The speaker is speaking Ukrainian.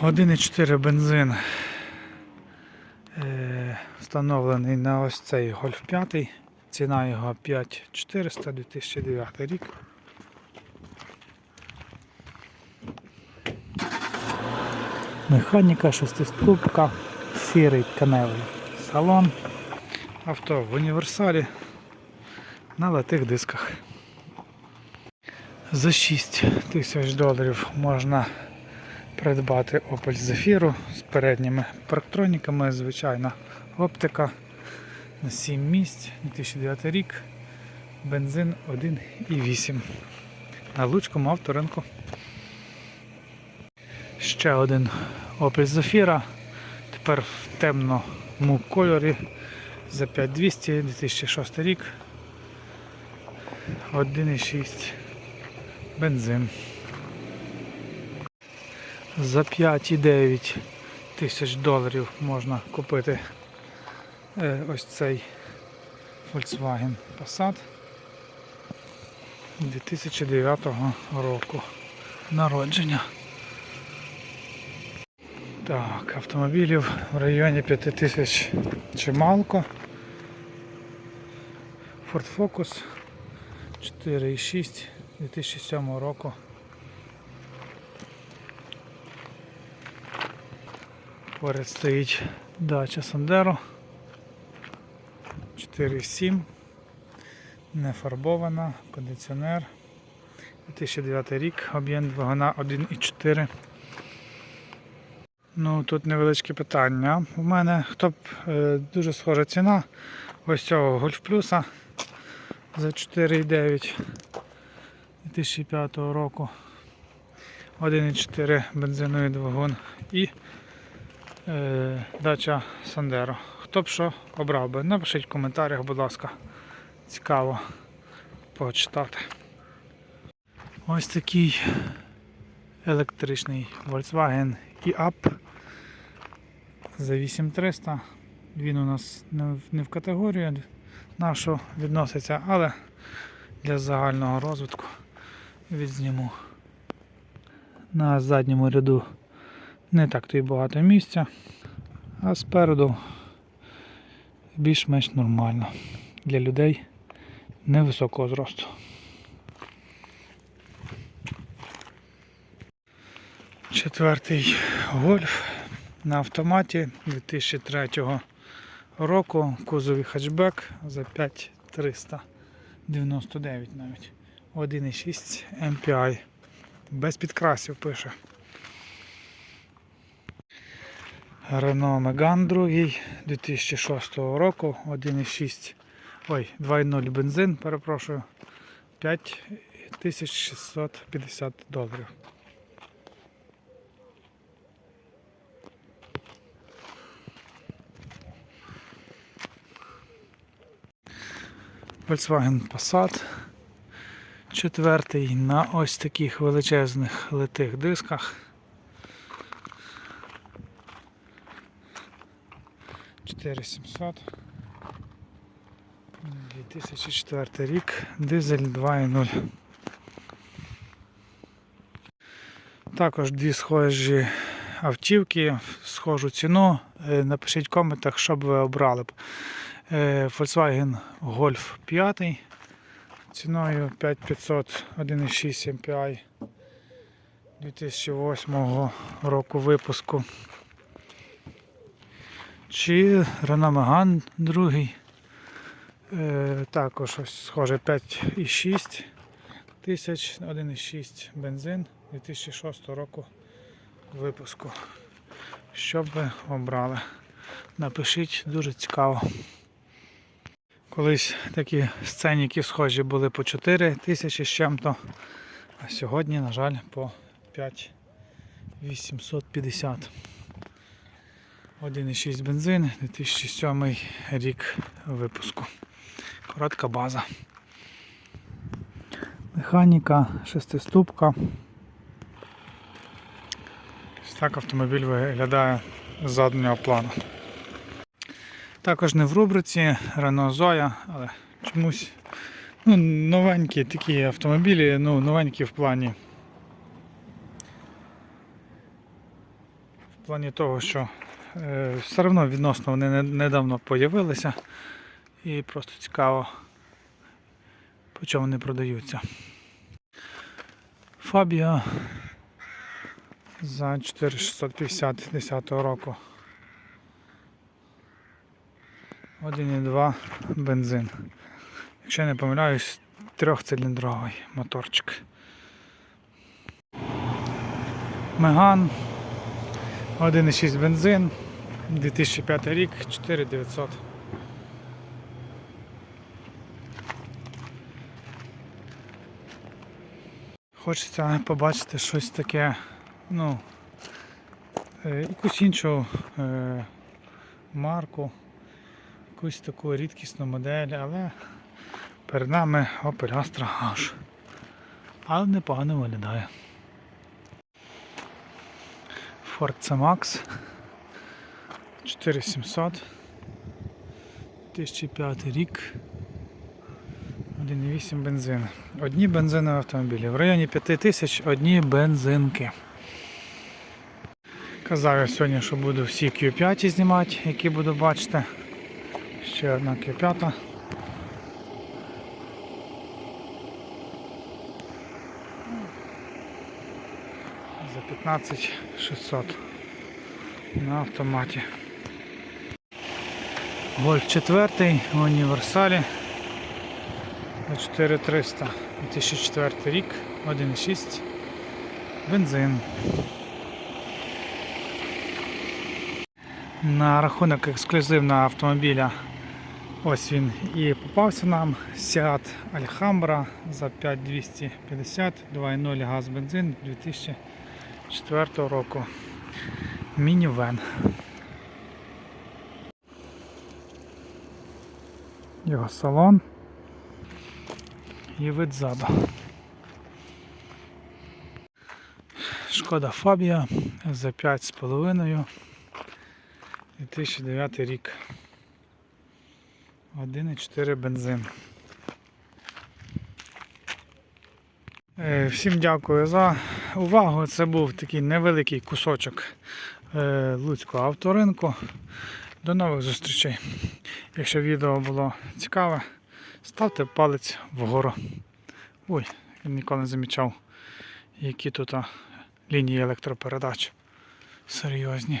1,4 бензин е, встановлений на ось цей Golf 5. Ціна його 5400 2009 рік. Механіка шестиступка, сірий тканевий салон. Авто в універсалі на латих дисках. За 6 тисяч доларів можна придбати Opel Zafira з передніми парктроніками, звичайна оптика на 7 місць, 2009 рік, бензин 1,8 на Луцькому авторинку. Ще один Opel Zafira, тепер в темному кольорі за 5200, 2006 рік, 1,6 бензин. За 5,9 тисяч доларів можна купити е, ось цей Volkswagen Passat 2009 року народження. Так, автомобілів в районі 5 тисяч чималко. Ford Focus 4,6 2007 року. Поряд стоїть дача Sandero 4,7 не фарбована, кондиціонер 2009 рік, об'єм двигуна 1,4. Ну, тут невеличке питання. У мене хто б е, дуже схожа ціна ось цього Гольф Плюса за 4,9 2005 року. 1,4 бензиновий двигун і дача Сандеро. Хто б що обрав би? Напишіть в коментарях, будь ласка. Цікаво почитати. Ось такий електричний Volkswagen e-Up за 8300. Він у нас не в- категорію нашу відноситься, але для загального розвитку відзніму. На задньому ряду не так то й багато місця, а спереду більш-менш нормально для людей невисокого зросту. Четвертий гольф на автоматі 2003 року, кузовий хатчбек за 5399 навіть. 1,6 MPI. Без підкрасів пише. Renault Megane 2 2006 року, 1,6. Ой, 2,0 бензин, перепрошую. 5650 доларів. Volkswagen Passat. Четвертий на ось таких величезних литих дисках. 4700. 2004 рік. Дизель 2.0. Також дві схожі автівки, схожу ціну. Е, Напишіть в коментах, що б ви обрали б. Е, Volkswagen Golf 5 ціною 5500 1,6 MPI 2008 року випуску. Чи Megane другий. Е, також ось схоже 5,6 тисяч, 1,6 бензин 2006 року випуску. Що б ви обрали? Напишіть, дуже цікаво. Колись такі сценіки схожі були по 4 тисячі з чим-то, а сьогодні, на жаль, по 5850. 1,6 бензин, 2007 рік випуску. Коротка база. Механіка, шестиступка. Ось так автомобіль виглядає з заднього плану. Також не в рубриці Renault Zoya, але чомусь ну, новенькі такі автомобілі, ну, новенькі в плані В плані того, що все одно відносно вони недавно появилися. І просто цікаво, по чому вони продаються. Фабія за 4650 10 року. 1,2 бензин. Якщо я не помиляюсь, трьохциліндровий моторчик. Меган 1,6 бензин, 2005 рік, 4900. Хочеться побачити щось таке, ну, е, якусь іншу е, марку, якусь таку рідкісну модель, але перед нами Opel Astra H. Але непогано виглядає. Ford C-Max 4700 2005 рік 1,8 бензин. Одні бензинові автомобілі. В районі 5000 одні бензинки. Казав я сьогодні, що буду всі Q5 знімати, які буду бачити. Ще одна Q5. За 15 600 на автоматі. Гольф 4 в універсалі за 4300 2004 рік, 1,6 бензин. На рахунок ексклюзивного автомобіля ось він і попався нам Seat Alhambra за 5250 2.0 газ бензин 2004 року. Мінівен. Його салон і вид ззаду. Шкода Фабія за 5,5 2009 рік. 1,4 бензин. Всім дякую за увагу. Це був такий невеликий кусочок е, Луцького авторинку. До нових зустрічей. Якщо відео було цікаве, ставте палець вгору. Ой, я ніколи не замічав, які тут лінії електропередач серйозні.